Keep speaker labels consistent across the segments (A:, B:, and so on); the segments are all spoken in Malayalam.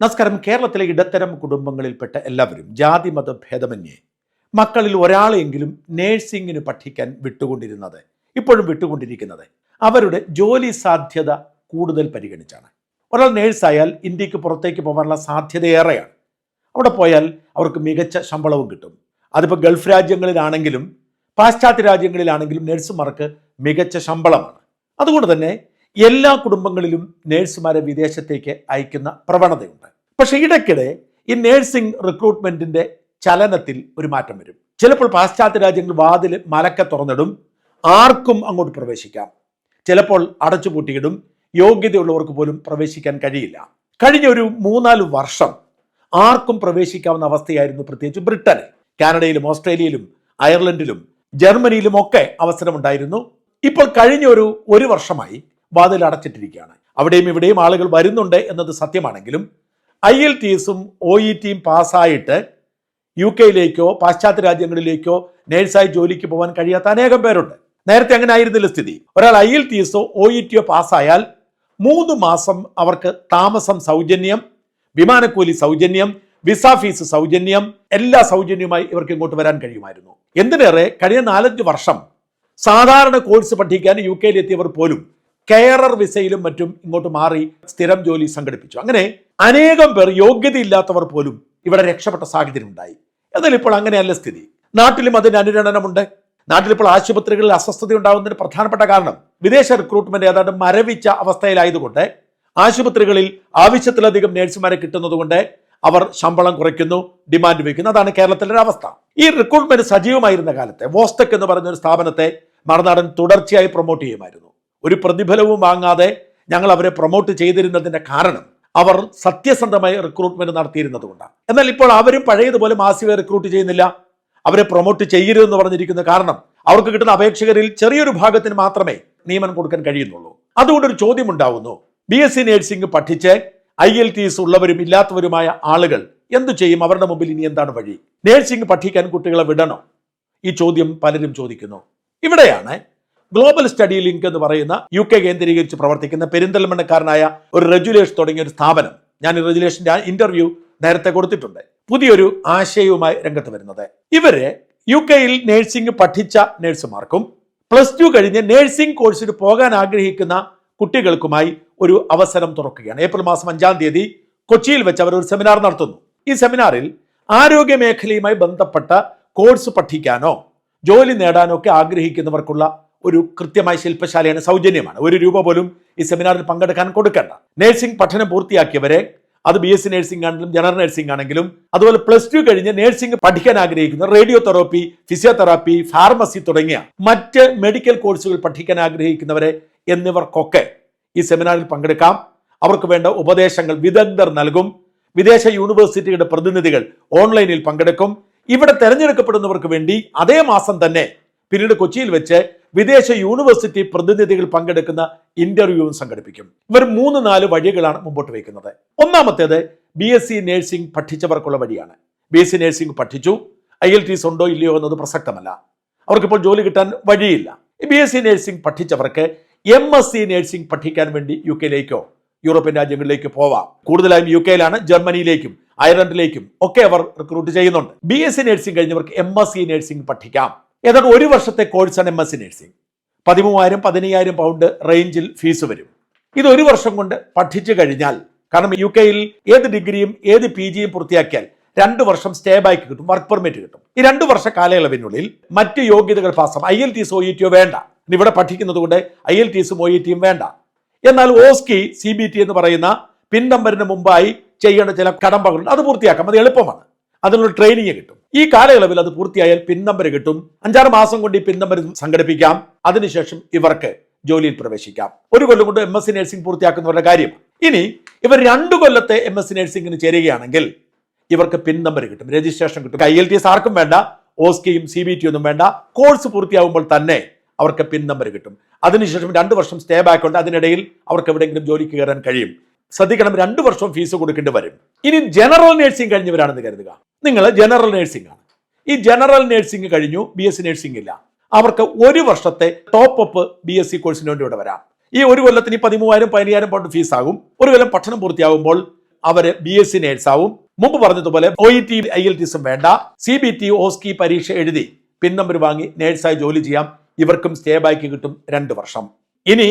A: നമസ്കാരം. കേരളത്തിലെ ഇടത്തരം കുടുംബങ്ങളിൽപ്പെട്ട എല്ലാവരും ജാതി മത ഭേദമന്യേ മക്കളിൽ ഒരാളെങ്കിലും നേഴ്സിംഗിന് പഠിക്കാൻ വിട്ടുകൊണ്ടിരുന്നത് ഇപ്പോഴും വിട്ടുകൊണ്ടിരിക്കുന്നത് അവരുടെ ജോലി സാധ്യത കൂടുതൽ പരിഗണിച്ചാണ്. ഒരാൾ നേഴ്സായാൽ ഇന്ത്യയ്ക്ക് പുറത്തേക്ക് പോകാനുള്ള സാധ്യത ഏറെയാണ്. അവിടെ പോയാൽ അവർക്ക് മികച്ച ശമ്പളവും കിട്ടും. അതിപ്പോൾ ഗൾഫ് രാജ്യങ്ങളിലാണെങ്കിലും പാശ്ചാത്യ രാജ്യങ്ങളിലാണെങ്കിലും നഴ്സുമാർക്ക് മികച്ച ശമ്പളമാണ്. അതുകൊണ്ട് തന്നെ എല്ലാ കുടുംബങ്ങളിലും നേഴ്സുമാരെ വിദേശത്തേക്ക് അയക്കുന്ന പ്രവണതയുണ്ട്. പക്ഷേ ഇടയ്ക്കിടെ ഈ നേഴ്സിംഗ് റിക്രൂട്ട്മെന്റിന്റെ ചലനത്തിൽ ഒരു മാറ്റം വരും. ചിലപ്പോൾ പാശ്ചാത്യ രാജ്യങ്ങൾ വാതിൽ മലക്ക തുറന്നിടും ആർക്കും അങ്ങോട്ട് പ്രവേശിക്കാം. ചിലപ്പോൾ അടച്ചുപൂട്ടിയിടും യോഗ്യതയുള്ളവർക്ക് പോലും പ്രവേശിക്കാൻ കഴിയില്ല. കഴിഞ്ഞ ഒരു മൂന്നാൽ വർഷം ആർക്കും പ്രവേശിക്കാവുന്ന അവസ്ഥയായിരുന്നു പ്രത്യേകിച്ച് ബ്രിട്ടനിൽ. കാനഡയിലും ഓസ്ട്രേലിയയിലും അയർലൻഡിലും ജർമ്മനിയിലും ഒക്കെ അവസരമുണ്ടായിരുന്നു. ഇപ്പോൾ കഴിഞ്ഞ ഒരു ഒരു വർഷമായി വാതിൽ അടച്ചിട്ടിരിക്കുകയാണ് അവിടെയും ഇവിടെയും ആളുകൾ വരുന്നുണ്ട് എന്നത് സത്യമാണെങ്കിലും ഐ എൽ ടി എസും ഒ ഇ ടിയും പാസ്സായിട്ട് യു കെയിലേക്കോ പാശ്ചാത്യ രാജ്യങ്ങളിലേക്കോ നേഴ്സായി ജോലിക്ക് പോകാൻ കഴിയാത്ത അനേകം പേരുണ്ട്. നേരത്തെ അങ്ങനെ ആയിരുന്നില്ല സ്ഥിതി. ഒരാൾ ഐ എൽ ടി എസോ ഒ ഇ ടിയോ പാസ്സായാൽ മൂന്ന് മാസം അവർക്ക് താമസം സൗജന്യം വിമാനക്കൂലി സൗജന്യം വിസ ഫീസ് സൗജന്യം എല്ലാ സൗജന്യമായി ഇവർക്ക് ഇങ്ങോട്ട് വരാൻ കഴിയുമായിരുന്നു. എന്തിനേറെ കഴിഞ്ഞ നാലഞ്ച് വർഷം സാധാരണ കോഴ്സ് പഠിക്കാൻ യു കെയിലെത്തിയവർ പോലും കെയറർ വിസയിലും മറ്റും ഇങ്ങോട്ട് മാറി സ്ഥിരം ജോലി സംഘടിപ്പിച്ചു. അങ്ങനെ അനേകം പേർ യോഗ്യതയില്ലാത്തവർ പോലും ഇവിടെ രക്ഷപ്പെട്ട സാഹചര്യം ഉണ്ടായി. എന്നാൽ ഇപ്പോൾ അങ്ങനെയല്ല സ്ഥിതി. നാട്ടിലും അതിന് അനുരണനമുണ്ട്. നാട്ടിലിപ്പോൾ ആശുപത്രികളിൽ അസ്വസ്ഥത ഉണ്ടാകുന്നതിന് പ്രധാനപ്പെട്ട കാരണം വിദേശ റിക്രൂട്ട്മെന്റ് ഏതാണ്ട് മരവിച്ച അവസ്ഥയിലായതുകൊണ്ട് ആശുപത്രികളിൽ ആവശ്യത്തിലധികം നേഴ്സുമാരെ കിട്ടുന്നതുകൊണ്ട് അവർ ശമ്പളം കുറയ്ക്കുന്നു ഡിമാൻഡ് വയ്ക്കുന്നു അതാണ് കേരളത്തിലെ അവസ്ഥ. ഈ റിക്രൂട്ട്മെന്റ് സജീവമായിരുന്ന കാലത്തെ വോസ്തക് എന്ന് പറഞ്ഞ ഒരു സ്ഥാപനത്തെ മറുനാടൻ തുടർച്ചയായി പ്രൊമോട്ട് ചെയ്യുമായിരുന്നു. ഒരു പ്രതിഫലവും വാങ്ങാതെ ഞങ്ങൾ അവരെ പ്രൊമോട്ട് ചെയ്തിരുന്നതിന്റെ കാരണം അവർ സത്യസന്ധമായി റിക്രൂട്ട്മെന്റ് നടത്തിയിരുന്നത് കൊണ്ടാണ് എന്നാൽ ഇപ്പോൾ അവരും പഴയതുപോലെ മാസിക റിക്രൂട്ട് ചെയ്യുന്നില്ല. അവരെ പ്രൊമോട്ട് ചെയ്യരുതെന്ന് പറഞ്ഞിരിക്കുന്ന കാരണം അവർക്ക് കിട്ടുന്ന അപേക്ഷകരിൽ ചെറിയൊരു ഭാഗത്തിന് മാത്രമേ നിയമനം കൊടുക്കാൻ കഴിയുന്നുള്ളൂ. അതുകൊണ്ട് ഒരു ചോദ്യം ഉണ്ടാവുന്നു. ബി എസ് സി നേഴ്സിംഗ് പഠിച്ച് ഐ എൽ ടി എസ് ഉള്ളവരും ഇല്ലാത്തവരുമായ ആളുകൾ എന്തു ചെയ്യും? അവരുടെ മുമ്പിൽ ഇനി എന്താണ് വഴി? നേഴ്സിംഗ് പഠിക്കാൻ കുട്ടികളെ വിടണോ? ഈ ചോദ്യം പലരും ചോദിക്കുന്നു. ഇവിടെയാണ് ഗ്ലോബൽ സ്റ്റഡി ലിങ്ക് എന്ന് പറയുന്ന യു കെ കേന്ദ്രീകരിച്ച് പ്രവർത്തിക്കുന്ന പെരിന്തൽമണ്ണക്കാരനായ ഒരു റെഗുലേഷൻ തുടങ്ങിയ ഒരു സ്ഥാപനം ഞാൻ ഈ റെജുലേഷന്റെ ഇന്റർവ്യൂ നേരത്തെ കൊടുത്തിട്ടുണ്ട്. പുതിയൊരു ആശയവുമായി രംഗത്ത് വരുന്നത്. ഇവർ യു കെയിൽ നേഴ്സിംഗ് പഠിച്ച നേഴ്സുമാർക്കും പ്ലസ് ടു കഴിഞ്ഞ് നേഴ്സിംഗ് കോഴ്സിന് പോകാൻ ആഗ്രഹിക്കുന്ന കുട്ടികൾക്കുമായി ഒരു അവസരം തുറക്കുകയാണ്. ഏപ്രിൽ മാസം അഞ്ചാം തീയതി കൊച്ചിയിൽ വെച്ച് അവർ ഒരു സെമിനാർ നടത്തുന്നു. ഈ സെമിനാറിൽ ആരോഗ്യ മേഖലയുമായി ബന്ധപ്പെട്ട കോഴ്സ് പഠിക്കാനോ ജോലി നേടാനോ ഒക്കെ ആഗ്രഹിക്കുന്നവർക്കുള്ള ഒരു കൃത്യമായ ശില്പശാലയാണ് സൗജന്യമാണ്. ഒരു രൂപ പോലും ഈ സെമിനാറിൽ പങ്കെടുക്കാൻ കൊടുക്കേണ്ട. നഴ്സിംഗ് പഠനം പൂർത്തിയാക്കിയവരെ അത് ബി എസ് സി നഴ്സിംഗ് ആണെങ്കിലും ജനറൽ നഴ്സിംഗ് ആണെങ്കിലും അതുപോലെ പ്ലസ് ടു കഴിഞ്ഞ് നഴ്സിംഗ് പഠിക്കാൻ ആഗ്രഹിക്കുന്ന റേഡിയോ തെറാപ്പി ഫിസിയോതെറാപ്പി ഫാർമസി തുടങ്ങിയ മറ്റ് മെഡിക്കൽ കോഴ്സുകൾ പഠിക്കാൻ ആഗ്രഹിക്കുന്നവരെ എന്നിവർക്കൊക്കെ ഈ സെമിനാറിൽ പങ്കെടുക്കാം. അവർക്ക് വേണ്ട ഉപദേശങ്ങൾ വിദഗ്ധർ നൽകും. വിദേശ യൂണിവേഴ്സിറ്റിയുടെ പ്രതിനിധികൾ ഓൺലൈനിൽ പങ്കെടുക്കും. ഇവിടെ തെരഞ്ഞെടുക്കപ്പെടുന്നവർക്ക് വേണ്ടി അതേ മാസം തന്നെ പിന്നീട് കൊച്ചിയിൽ വെച്ച് വിദേശ യൂണിവേഴ്സിറ്റി പ്രതിനിധികൾ പങ്കെടുക്കുന്ന ഇന്റർവ്യൂവും സംഘടിപ്പിക്കും. ഇവർ മൂന്ന് നാല് വഴികളാണ് മുമ്പോട്ട് വയ്ക്കുന്നത്. ഒന്നാമത്തേത് ബി എസ് സി നഴ്സിംഗ് പഠിച്ചവർക്കുള്ള വഴിയാണ്. ബി എസ് സി നഴ്സിംഗ് പഠിച്ചു. ഐ എൽ ടി ഉണ്ടോ ഇല്ലയോ എന്നത് പ്രസക്തമല്ല. അവർക്കിപ്പോൾ ജോലി കിട്ടാൻ വഴിയില്ല. ബി എസ് സി നഴ്സിംഗ് പഠിച്ചവർക്ക് എം എസ് സി നഴ്സിംഗ് പഠിക്കാൻ വേണ്ടി യു കെയിലേക്കോ യൂറോപ്യൻ രാജ്യങ്ങളിലേക്ക് പോവാം. കൂടുതലായും യു കെയിലാണ് ജർമ്മനിയിലേക്കും അയർലൻഡിലേക്കും ഒക്കെ അവർ റിക്രൂട്ട് ചെയ്യുന്നുണ്ട്. ബി എസ് സി നഴ്സിംഗ് കഴിഞ്ഞവർക്ക് എം എസ് സി നഴ്സിംഗ് പഠിക്കാം. ഏതാണ്ട് ഒരു വർഷത്തെ കോഴ്സാണ് എം എസ് സി നഴ്സിംഗ് പതിമൂവായിരം പതിനയ്യായിരം പൗണ്ട് റേഞ്ചിൽ ഫീസ് വരും. ഇത് ഒരു വർഷം കൊണ്ട് പഠിച്ചു കഴിഞ്ഞാൽ കാരണം യു കെയിൽ ഏത് ഡിഗ്രിയും ഏത് പി ജിയും പൂർത്തിയാക്കിയാൽ രണ്ട് വർഷം സ്റ്റേ ബാക്ക് കിട്ടും വർക്ക് പെർമിറ്റ് കിട്ടും. ഈ രണ്ട് വർഷ കാലയളവിനുള്ളിൽ മറ്റ് യോഗ്യതകൾ പാസ്സാം ഐ എൽ ടി സോ ഇ ടിയോ വേണ്ട. ഇവിടെ പഠിക്കുന്നത് കൊണ്ട് ഐ എൽ ടി എസും ഒ ഇ ടിയും വേണ്ട. എന്നാൽ ഓസ്കി സി ബി ടി എന്ന് പറയുന്ന പിൻ നമ്പറിന് മുമ്പായി ചെയ്യേണ്ട ചില കടമ്പകളുണ്ട്. അത് പൂർത്തിയാക്കാം. അത് എളുപ്പമാണ്. അതിനുള്ള ട്രെയിനിങ് കിട്ടും. ഈ കാലയളവിൽ അത് പൂർത്തിയായാൽ പിൻ നമ്പർ കിട്ടും. അഞ്ചാറ് മാസം കൊണ്ട് ഈ പിൻനമ്പർ സംഘടിപ്പിക്കാം. അതിനുശേഷം ഇവർക്ക് ജോലിയിൽ പ്രവേശിക്കാം. ഒരു കൊല്ലം കൊണ്ട് എം എസ് സി നഴ്സിംഗ് പൂർത്തിയാക്കുന്നവരുടെ കാര്യം. ഇനി ഇവർ രണ്ടു കൊല്ലത്തെ എം എസ് സി നഴ്സിംഗിന് ചേരുകയാണെങ്കിൽ ഇവർക്ക് പിൻ നമ്പർ കിട്ടും. രജിസ്ട്രേഷൻ കിട്ടും. ഐ എൽ ടി എസ് ആർക്കും വേണ്ട. ഓസ്കിയും സി ബി ടി ഒന്നും വേണ്ട. കോഴ്സ് പൂർത്തിയാകുമ്പോൾ തന്നെ അവർക്ക് പിൻ നമ്പർ കിട്ടും. അതിനുശേഷം രണ്ട് വർഷം സ്റ്റേ ബാക്ക് ഉണ്ട്. അതിനിടയിൽ അവർക്ക് എവിടെയെങ്കിലും ജോലിക്ക് കയറാൻ കഴിയും. ശ്രദ്ധിക്കണം രണ്ട് വർഷം ഫീസ് കൊടുക്കേണ്ടി വരും. ഇനി ജനറൽ നഴ്സിംഗ് കഴിഞ്ഞവരാണെന്ന് കരുതുക. നിങ്ങൾ ജനറൽ നേഴ്സിംഗ് ആണ്. ഈ ജനറൽ നേഴ്സിംഗ് കഴിഞ്ഞു ബി എസ് സി നേഴ്സിംഗ് ഇല്ല. അവർക്ക് ഒരു വർഷത്തെ top up B S C കോഴ്സിന് വേണ്ടി ഇവിടെ വരാം. ഈ ഒരു കൊല്ലത്തിന് പതിമൂവായിരം പതിനയ്യായിരം പൗണ്ട് ഫീസ് ആകും. ഒരു കൊല്ലം പഠനം പൂർത്തിയാകുമ്പോൾ അവർ ബി എസ് സി നേഴ്സാവും മുമ്പ് പറഞ്ഞതുപോലെ O E T I L ടിസും വേണ്ട. സി ബി ടി ഓസ്കി പരീക്ഷ എഴുതി പിൻ നമ്പർ വാങ്ങി നേഴ്സായി ജോലി ചെയ്യാം. ഇവർക്കും സ്റ്റേ ബാക്ക് കിട്ടും രണ്ട് വർഷം. ഇനി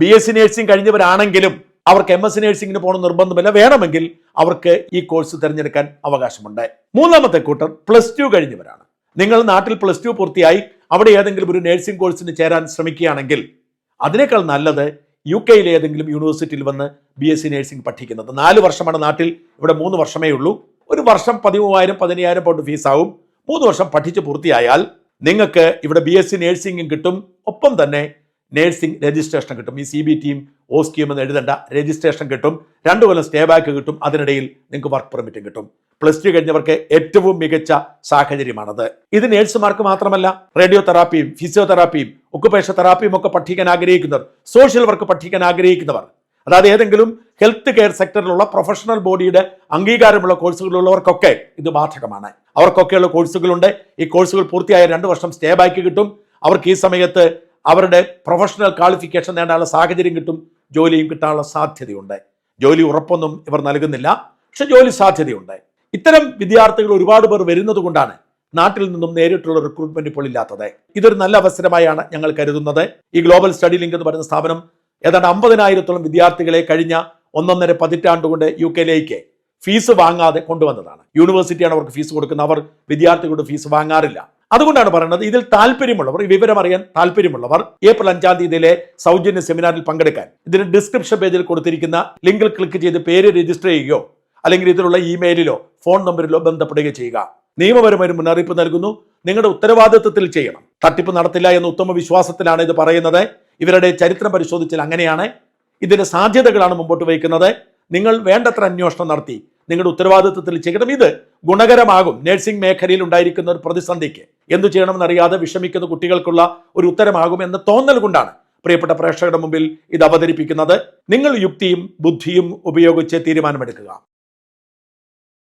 A: ബി എസ് സി നേഴ്സിംഗ് കഴിഞ്ഞവരാണെങ്കിലും അവർക്ക് എം എസ് നേഴ്സിംഗിന് പോകണം നിർബന്ധമില്ല. വേണമെങ്കിൽ അവർക്ക് ഈ കോഴ്സ് തിരഞ്ഞെടുക്കാൻ അവകാശമുണ്ട്. മൂന്നാമത്തെ കൂട്ടർ പ്ലസ് ടു കഴിഞ്ഞവരാണ്. നിങ്ങൾ നാട്ടിൽ പ്ലസ് ടു പൂർത്തിയായി അവിടെ ഏതെങ്കിലും ഒരു നേഴ്സിംഗ് കോഴ്സിന് ചേരാൻ ശ്രമിക്കുകയാണെങ്കിൽ അതിനേക്കാൾ നല്ലത് യു കെയിലെ ഏതെങ്കിലും യൂണിവേഴ്സിറ്റിയിൽ വന്ന് ബി എസ് സി നേഴ്സിംഗ് പഠിക്കുന്നത്. നാല് വർഷമാണ് നാട്ടിൽ. ഇവിടെ മൂന്ന് വർഷമേ ഉള്ളൂ. ഒരു വർഷം പതിമൂവായിരം പതിനയ്യായിരം പൗണ്ട് ഫീസാവും മൂന്ന് വർഷം പഠിച്ച് പൂർത്തിയായാൽ നിങ്ങൾക്ക് ഇവിടെ ബി എസ് സി നേഴ്സിംഗും കിട്ടും. ഒപ്പം തന്നെ നേഴ്സിംഗ് രജിസ്ട്രേഷൻ കിട്ടും. ഈ സി ബി ടിയും ഓസ്കിയും എന്ന് എഴുതേണ്ട. രജിസ്ട്രേഷൻ കിട്ടും. രണ്ടു കൊല്ലം സ്റ്റേ ബാക്ക് കിട്ടും. അതിനിടയിൽ നിങ്ങൾക്ക് വർക്ക് പെർമിറ്റും കിട്ടും. പ്ലസ് ടു കഴിഞ്ഞവർക്ക് ഏറ്റവും മികച്ച സാഹചര്യമാണത്. ഇത് നേഴ്സുമാർക്ക് മാത്രമല്ല റേഡിയോ തെറാപ്പിയും ഫിസിയോതെറാപ്പിയും ഒക്കുപേഷ തെറാപ്പിയും ഒക്കെ പഠിക്കാൻ ആഗ്രഹിക്കുന്നവർ സോഷ്യൽ വർക്ക് പഠിക്കാൻ ആഗ്രഹിക്കുന്നവർ അതായത് ഏതെങ്കിലും ഹെൽത്ത് കെയർ സെക്ടറിലുള്ള പ്രൊഫഷണൽ ബോഡിയുടെ അംഗീകാരമുള്ള കോഴ്സുകളുള്ളവർക്കൊക്കെ ഇത് ബാധകമാണ്. അവർക്കൊക്കെയുള്ള കോഴ്സുകളുണ്ട്. ഈ കോഴ്സുകൾ പൂർത്തിയായ രണ്ട് വർഷം സ്റ്റേ ബാക്ക് കിട്ടും. അവർക്ക് ഈ സമയത്ത് അവരുടെ പ്രൊഫഷണൽ ക്വാളിഫിക്കേഷൻ നേടാനുള്ള സാഹചര്യം കിട്ടും ജോലിയും കിട്ടാനുള്ള സാധ്യതയുണ്ട്. ജോലി ഉറപ്പൊന്നും ഇവർ നൽകുന്നില്ല പക്ഷെ ജോലി സാധ്യതയുണ്ട്. ഇത്തരം വിദ്യാർത്ഥികൾ ഒരുപാട് പേർ വരുന്നത് കൊണ്ടാണ് നാട്ടിൽ നിന്നും നേരിട്ടുള്ള റിക്രൂട്ട്മെന്റ് ഇപ്പോൾ ഇല്ലാത്തത്. ഇതൊരു നല്ല അവസരമായാണ് ഞങ്ങൾ കരുതുന്നത്. ഈ ഗ്ലോബൽ സ്റ്റഡി ലിങ്ക് എന്ന് പറയുന്ന സ്ഥാപനം ഏതാണ്ട് അമ്പതിനായിരത്തോളം വിദ്യാർത്ഥികളെ കഴിഞ്ഞ ഒന്നൊന്നര പതിറ്റാണ്ട് കൊണ്ട് യു കെയിലേക്ക് ഫീസ് വാങ്ങാതെ കൊണ്ടുവന്നതാണ്. യൂണിവേഴ്സിറ്റിയാണ് അവർക്ക് ഫീസ് കൊടുക്കുന്നത്. അവർ വിദ്യാർത്ഥികളുടെ ഫീസ് വാങ്ങാറില്ല. അതുകൊണ്ടാണ് പറയുന്നത് ഇതിൽ താല്പര്യമുള്ളവർ ഈ വിവരം അറിയാൻ താല്പര്യമുള്ളവർ ഏപ്രിൽ അഞ്ചാം തീയതിയിലെ സൗജന്യ സെമിനാറിൽ പങ്കെടുക്കാൻ. ഇതിന് ഡിസ്ക്രിപ്ഷൻ പേജിൽ കൊടുത്തിരിക്കുന്ന ലിങ്കിൽ ക്ലിക്ക് ചെയ്ത് പേര് രജിസ്റ്റർ ചെയ്യുകയോ അല്ലെങ്കിൽ ഇതിലുള്ള ഇമെയിലിലോ ഫോൺ നമ്പറിലോ ബന്ധപ്പെടുകയോ ചെയ്യുക. നിയമപരമായ മുന്നറിയിപ്പ് നൽകുന്നു. നിങ്ങളുടെ ഉത്തരവാദിത്വത്തിൽ ചെയ്യണം. തട്ടിപ്പ് നടത്തില്ല എന്ന ഉത്തമ വിശ്വാസത്തിലാണ് ഇത് പറയുന്നത്. ഇവരുടെ ചരിത്രം പരിശോധിച്ചാൽ അങ്ങനെയാണ്. ഇതിന്റെ സാധ്യതകളാണ് മുമ്പോട്ട് വയ്ക്കുന്നത്. നിങ്ങൾ വേണ്ടത്ര അന്വേഷണം നടത്തി. നിങ്ങളുടെ ഉത്തരവാദിത്വത്തിൽ ചെയ്യണം. ഇത് ഗുണകരമാകും. നഴ്സിംഗ് മേഖലയിൽ ഉണ്ടായിരിക്കുന്ന ഒരു പ്രതിസന്ധിക്ക്. എന്തു ചെയ്യണമെന്ന് അറിയാതെ വിഷമിക്കുന്ന കുട്ടികൾക്കുള്ള ഒരു ഉത്തരമാകും എന്ന തോന്നൽ കൊണ്ടാണ് പ്രിയപ്പെട്ട പ്രേക്ഷകരുടെ മുമ്പിൽ ഇത് അവതരിപ്പിക്കുന്നത്. നിങ്ങൾ യുക്തിയും ബുദ്ധിയും ഉപയോഗിച്ച് തീരുമാനമെടുക്കുക.